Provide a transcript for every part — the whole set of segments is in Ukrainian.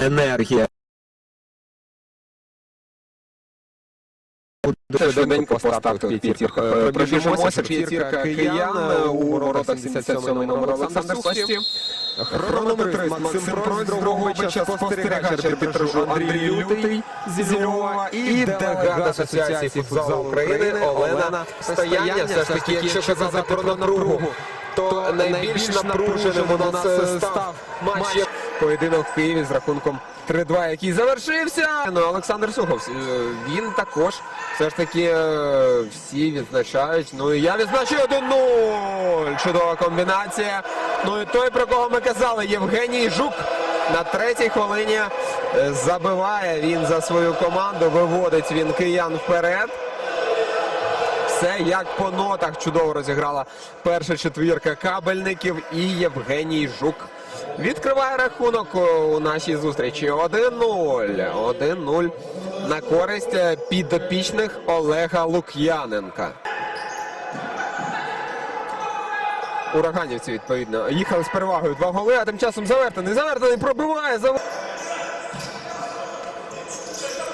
енергія. Швиденько поставити п'ятірка. Пробіжимося, п'ятірка киян у воротах 77 номер Олександр Сості. Хронометрист Максим Пройд, Дрогобича, спостерігач арбітражу Андрій Лютий зі Львова і делегат Асоціації футзалу України Олена Стояння. Все ж таки, якщо казати про напругу, то найбільш напруженим у нас став матч поєдинок в Києві з рахунком 3-2, який завершився. Ну, Олександр Сухов, е, він також все ж таки е, всі відзначають. Ну і я відзначаю 1-0. Чудова комбінація. Ну і той, про кого ми казали, Євгеній Жук на третій хвилині е, забиває він за свою команду, виводить він киян вперед. Все як по нотах чудово розіграла перша четвірка кабельників і Євгеній Жук. Відкриває рахунок у нашій зустрічі 1-0. 1-0 на користь е, підопічних Олега Лук'яненка. Ураганівці, відповідно, їхали з перевагою два голи, а тим часом завертаний. Завертаний пробиває. Зав...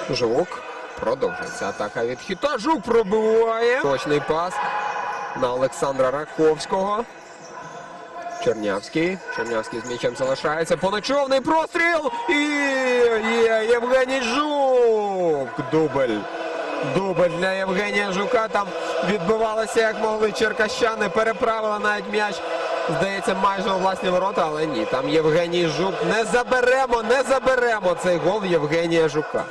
Жук. Продовжується атака від хіта. Жук пробиває. Точний пас на Олександра Раковського. Чернявський. Чернявський з м'ячем залишається. Поночовний простріл. І є Євгеній Жук. Дубль. Дубль для Євгенія Жука. Там відбивалося, як могли черкащани. Переправили навіть м'яч. Здається, майже у власні ворота, але ні. Там Євгеній Жук. Не заберемо, не заберемо цей гол Євгенія Жука.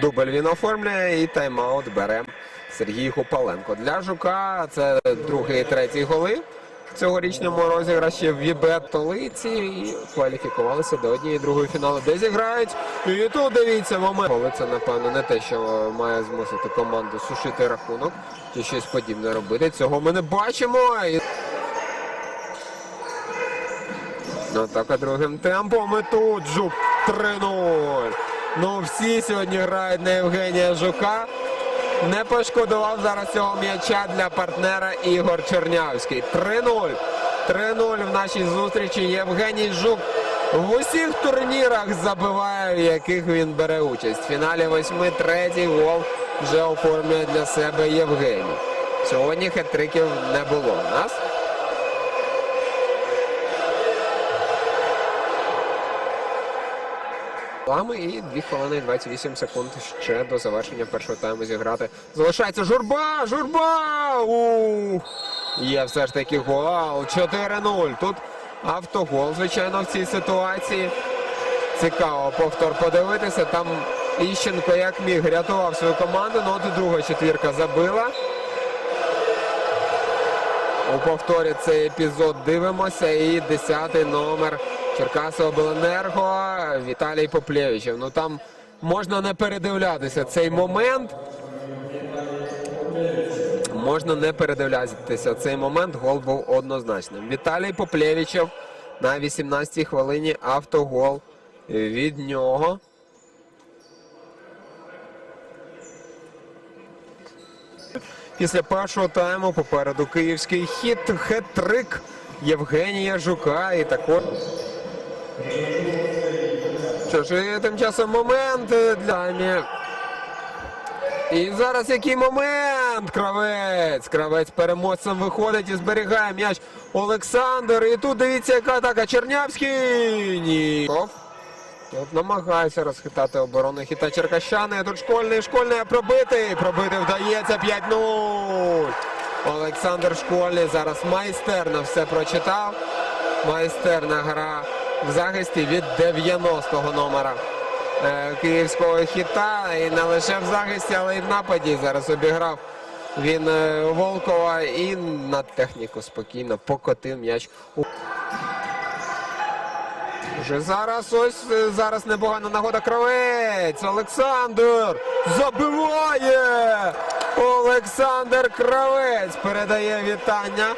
Дубль він оформлює і тайм-аут бере Сергій Гупаленко. Для Жука це другий і третій голи в цьогорічному розіграші в Вібет столиці і кваліфікувалися до однієї другої фіналу, де зіграють. І тут дивіться момент. Але це, напевно, не те, що має змусити команду сушити рахунок чи щось подібне робити. Цього ми не бачимо. Атака другим темпом. І тут Жук 3-0. Ну, всі сьогодні грають на Євгенія Жука. Не пошкодував зараз цього м'яча для партнера Ігор Чернявський. 3-0. 3-0 в нашій зустрічі. Євгеній Жук в усіх турнірах забиває, в яких він бере участь. В фіналі восьми третій гол вже оформлює для себе Євгеній. Сьогодні хет-триків не було у нас. Лами і 2 хвилини 28 секунд ще до завершення першого тайму зіграти. Залишається журба! Журба! Ух! Є все ж таки гол. 4-0. Тут автогол, звичайно, в цій ситуації. Цікаво повтор подивитися. Там Іщенко як міг рятував свою команду. Ну от друга четвірка забила. У повторі цей епізод дивимося. І 10-й номер Черкаси Обленерго Віталій Поплєвичев. Ну там можна не передивлятися цей момент. Можна не передивлятися цей момент. Гол був однозначним. Віталій Поплєвичев на 18-й хвилині автогол від нього. Після першого тайму попереду київський хіт, хет-трик Євгенія Жука і також. Що тим часом момент для Амі. І зараз який момент? Кравець. Кравець переможцем виходить і зберігає м'яч Олександр. І тут дивіться, яка атака. Чернявський. Ні. Тут намагається розхитати оборону хіта Черкащани. Тут школьний, школьний пробитий. Пробити вдається 5-0. Олександр Школьний зараз майстерно все прочитав. Майстерна гра в захисті від 90-го номера е, київського хіта. І не лише в захисті, але й в нападі. Зараз обіграв він е, Волкова і на техніку спокійно покотив м'яч. у Вже зараз ось е, зараз непогана нагода Кравець. Олександр забиває. Олександр Кравець передає вітання.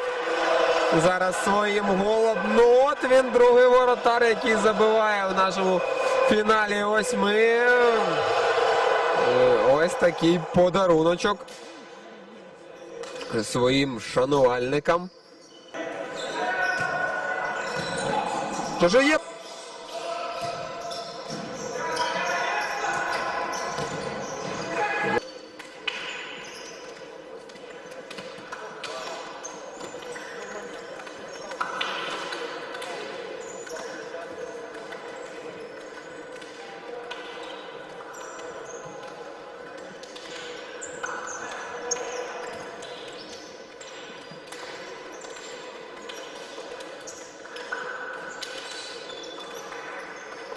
Зараз своїм голом. Ну от він другий воротар, який забиває в нашому фіналі Ось ми. Ось такий подаруночок своїм шанувальникам. Що ж є